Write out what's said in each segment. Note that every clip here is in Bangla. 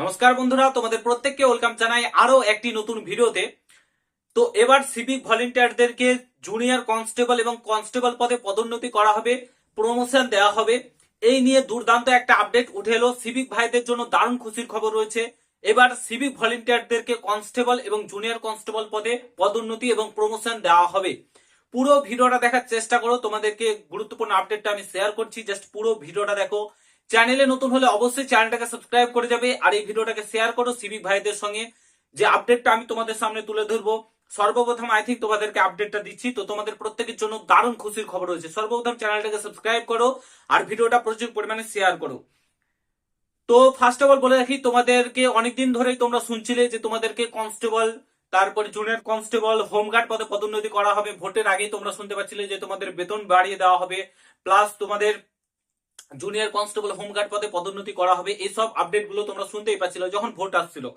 নমস্কার বন্ধুরা, তোমাদের প্রত্যেককে ওয়েলকাম জানাই আরও একটি নতুন ভিডিওতে। তো এবার সিভিক ভলেন্টিয়ারদেরকে জুনিয়র কনস্টেবল এবং কনস্টেবল পদে পদোন্নতি করা হবে প্রমোশন দেওয়া হবে। এই নিয়ে দুর্দান্ত একটা আপডেট উঠে এলো। সিভিক ভাইদের জন্য দারুণ খুশির খবর রয়েছে। এবার সিভিক ভলেন্টিয়ারদেরকে কনস্টেবল এবং জুনিয়র কনস্টেবল পদে পদোন্নতি এবং প্রমোশন দেওয়া হবে। পুরো ভিডিওটা দেখার চেষ্টা করো। তোমাদেরকে গুরুত্বপূর্ণ আপডেটটা আমি শেয়ার করছি। জাস্ট পুরো ভিডিওটা দেখো। চ্যানেলে নতুন হলে অবশ্যই চ্যানেলটাকে সাবস্ক্রাইব করে যাবে আর এই ভিডিওটাকে শেয়ার করো সিভিক ভাইদের সঙ্গে। যে আপডেটটা আমি তোমাদের সামনে তুলে ধরবো, সর্বপ্রথম আই থিঙ্ক তোমাদেরকে আপডেটটা দিচ্ছি, তো তোমাদের প্রত্যেকের জন্য দারুণ খুশির খবর রয়েছে। সর্বপ্রথম চ্যানেলটাকে সাবস্ক্রাইব করো আর ভিডিওটা প্রচুর পরিমাণে শেয়ার করো। তো ফার্স্ট অফ অল বলে রাখি, তোমাদেরকে অনেকদিন ধরেই তোমরা শুনছিলে যে তোমাদেরকে কনস্টেবল তারপরে জুনিয়র কনস্টেবল হোমগার্ড পদে পদোন্নতি করা হবে। ভোটের আগেই তোমরা শুনতে পাচ্ছিলে যে তোমাদের বেতন বাড়িয়ে দেওয়া হবে। প্লাস তোমাদের জুনিয়র কনস্টেবল হোমগার্ড পদে পদোন্নতি করা হবে। এইসব আপডেটগুলো তোমরা শুনতেই পাচ্ছিল যখন ভোট আসছিল।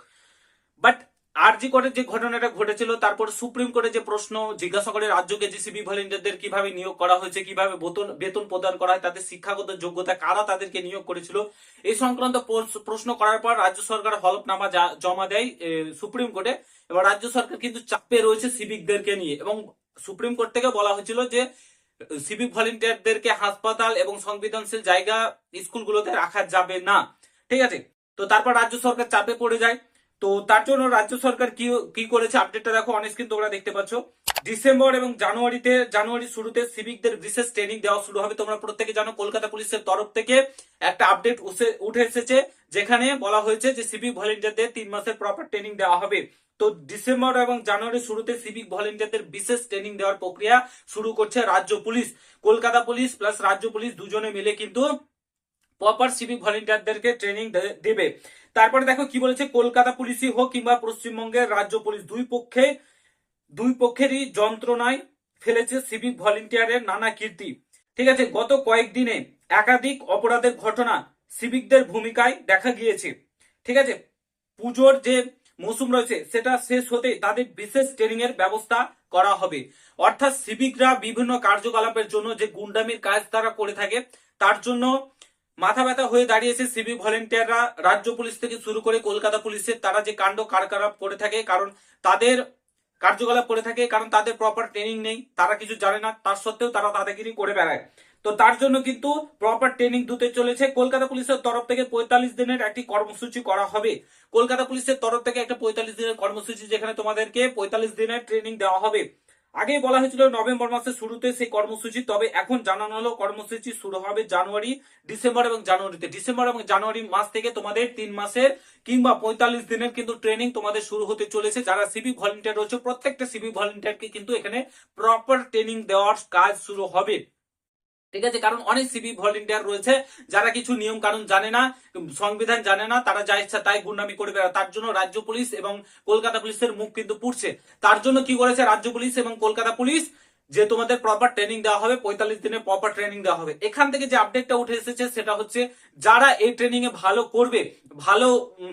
বাট আরজি কোর্টের যে ঘটনাটা ঘটেছিল, তারপর সুপ্রিম কোর্টে যে প্রশ্ন জিজ্ঞাসা করে রাজ্যকে জিসিবি ভলেন্টিয়ারদের কীভাবে নিয়োগ করা হয়েছে, কীভাবে বেতন বেতন প্রদান করা হয়, তাদের শিক্ষাগত যোগ্যতা কারা তাদেরকে নিয়োগ করেছিল, এই সংক্রান্ত প্রশ্ন- করার পর রাজ্য সরকার হলফনামা জমা দেয় সুপ্রিম কোর্টে। এবার রাজ্য সরকার কিন্তু চাপে রয়েছে সিভিকদেরকে নিয়ে। এবং সুপ্রিম কোর্ট থেকে বলা হয়েছিল যে সিভিক ভলেন্টিয়ারদেরকে হাসপাতাল এবং সংবেদনশীল জায়গা স্কুলগুলোতে রাখা যাবে না। ঠিক আছে? তো তারপর রাজ্য সরকার চাপে পড়ে যায়। তো তার জন্য রাজ্য সরকার কি কি করেছে? আপডেটটা দেখো অনেক কিন্তু তোমরা দেখতে পাচ্ছ। ডিসেম্বর এবং জানুয়ারিতে জানুয়ারির শুরুতে সিভিকদের বিশেষ ট্রেনিং দেওয়া শুরু হবে। তোমরা প্রত্যেকে জানো, কলকাতা পুলিশের তরফ থেকে একটা আপডেট উঠে এসেছে, যেখানে বলা হয়েছে যে সিভিক ভলেন্টিয়ারদের তিন মাসের প্রপার ট্রেনিং দেওয়া হবে। তো ডিসেম্বর এবং জানুয়ারির শুরুতে সিভিক ভলেন্টিয়ারদের বিশেষ ট্রেনিং দেওয়ার প্রক্রিয়া শুরু করছে রাজ্য পুলিশ। কলকাতা পুলিশ প্লাস রাজ্য পুলিশ দুজনে মিলে কিন্তু প্রপার সিভিক ভলেন্টিয়ারদেরকে ট্রেনিং দেবে। তারপরে দেখো কি বলেছে, কলকাতা পুলিশই হোক কিংবা পশ্চিমবঙ্গের রাজ্য পুলিশ দুই পক্ষে দুই পক্ষেরই যন্ত্রণায় ফেলেছে সিভিক ভলেন্টিয়ারের নানা কীর্তি। ঠিক আছে, গত কয়েকদিনে একাধিক অপরাধের ঘটনা সিভিকদের ভূমিকায় দেখা গিয়েছে। ঠিক আছে, পুজোর যে মৌসুম রয়েছে, সেটা শেষ হতে তাদের বিশেষ ট্রেনিং এর ব্যবস্থা করা হবে। অর্থাৎ সিভিকরা বিভিন্ন কার্যকলাপের জন্য যে গুন্ডামির কাজ তারা করে থাকে, তার জন্য মাথা ব্যথা হয়ে দাঁড়িয়েছে সিভিক ভলেন্টিয়াররা। রাজ্য পুলিশ থেকে শুরু করে কলকাতা পুলিশের তারা যে কাণ্ড কারকারাপ করে থাকে, কারণ তাদের কার্যকলাপ করে থাকে, কারণ তাদের প্রপার ট্রেনিং নেই। তারা কিছু জানে না, তার সত্ত্বেও তারা দাদাগিরি করে বেড়ায়। তো তার জন্য কিন্তু প্রপার ট্রেনিং দিতে চলেছে। কলকাতা পুলিশের তরফ থেকে পঁয়তাল্লিশ দিনের একটি কর্মসূচি করা হবে। কলকাতা পুলিশের তরফ থেকে একটা পঁয়তাল্লিশ দিনের কর্মসূচি, যেখানে তোমাদেরকে পঁয়তাল্লিশ দিনের ট্রেনিং দেওয়া হবে। আগেই বলা হয়েছিল নভেম্বর মাসের শুরুতে সেই কর্মসূচি, তবে এখন জানানো হলো কর্মসূচি শুরু হবে জানুয়ারি, ডিসেম্বর এবং জানুয়ারিতে। ডিসেম্বর এবং জানুয়ারি মাস থেকে তোমাদের তিন মাসের কিংবা পঁয়তাল্লিশ দিনের কিন্তু ট্রেনিং তোমাদের শুরু হতে চলেছে। যারা সিভিক ভলেন্টিয়ার রয়েছে, প্রত্যেকটা সিভিক ভলেন্টিয়ারকে কিন্তু এখানে প্রপার ট্রেনিং দেওয়ার কাজ শুরু হবে। ঠিক আছে? কারণ অনেক সিভিক ভলেন্টিয়ার রয়েছে, যারা কিছু নিয়ম কানুন জানে না, সংবিধান জানে না, তারা যা ইচ্ছা তাই গুন্ডামি করে বেড়া তার জন্য রাজ্য পুলিশ এবং কলকাতা পুলিশের মুখ কিন্তু পুড়ছে। তার জন্য কি করেছে রাজ্য পুলিশ এবং কলকাতা পুলিশ? যে তোমাদের প্রপার ট্রেনিং দেওয়া হবে, পঁয়তাল্লিশ দিনের প্রপার ট্রেনিং দেওয়া হবে। এখান থেকে যে আপডেটটা উঠে এসেছে, সেটা হচ্ছে যারা এই ট্রেনিং এ ভালো করবে, ভালো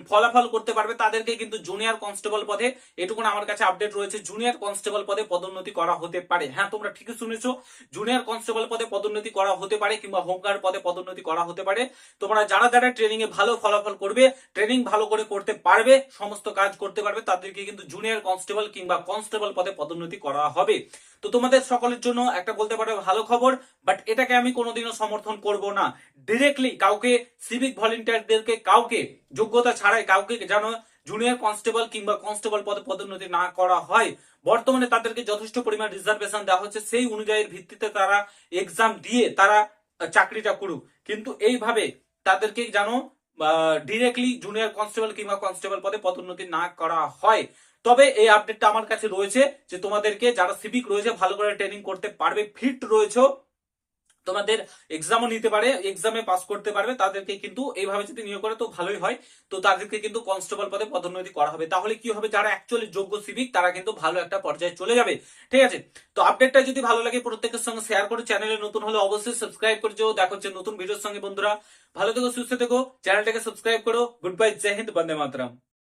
ফলাফল করতে পারবে, তাদেরকে কিন্তু জুনিয়র কনস্টেবল পদে, এটুকুন আমার কাছে আপডেট রয়েছে জুনিয়র কনস্টেবল পদে পদোন্নতি করা হতে পারে। হ্যাঁ তোমরা ঠিকই শুনেছো জুনিয়র কনস্টেবল পদে পদোন্নতি করা হতে পারে, কিংবা হোমগার্ড পদে পদোন্নতি করা হতে পারে। তোমরা যারা যারা ট্রেনিং এ ভালো ফলাফল করবে ট্রেনিং ভালো করে করতে পারবে, সমস্ত কাজ করতে পারবে, তাদেরকে কিন্তু জুনিয়র কনস্টেবল কিংবা কনস্টেবল পদে পদোন্নতি করা হবে। তো তোমাদের সকলের জন্য একটা বলতে পারো ভালো খবর বাট এটাকে আমি কোনোদিনও সমর্থন করব না। ডিরেক্টলি কাউকে সিভিক ভলেন্টিয়ারদেরকে কাউকে, যোগ্যতা ছাড়াই কাউকে যেন জুনিয়র কনস্টেবল কিংবা কনস্টেবল পদে পদোন্নতি না করা হয়। বর্তমানে তাদেরকে যথেষ্ট পরিমাণ রিজার্ভেশন দেওয়া হচ্ছে, সেই অনুযায়ী ভিত্তিতে তারা এক্সাম দিয়ে তারা চাকরিটা করুক। কিন্তু এইভাবে তাদেরকে যেন ডিরেক্টলি জুনিয়র কনস্টেবল কিংবা কনস্টেবল পদে পদোন্নতি না করা হয়। তবে এই আপডেটটা আমার কাছে রয়েছে যে তোমাদেরকে যারা সিভিক রয়েছে, ভালো করে ট্রেনিং করতে পারবে ফিট রয়েছে তোমাদের এক্সামও নিতে পারে এক্সামে পাস করতে পারবে, তাদেরকে কিন্তু এইভাবে যদি নিয়োগ করে তো ভালোই হয়। তো তাদেরকে কিন্তু কনস্টেবল পদে পদোন্নতি করা হবে। তাহলে কি হবে? যারা অ্যাকচুয়ালি যোগ্য সিভিক তারা কিন্তু ভালো একটা পর্যায়ে চলে যাবে। ঠিক আছে? তো আপডেটটা যদি ভালো লাগে, প্রত্যেকের সঙ্গে শেয়ার করে। চ্যানেলে নতুন হলে অবশ্যই সাবস্ক্রাইব করে যেও। দেখা নতুন ভিডিওর সঙ্গে, বন্ধুরা। ভালো থেকো, সুস্থ থেকো। চ্যানেলটাকে সাবস্ক্রাইব করো। গুড বাই জয় হিন্দ বন্দে মাতরম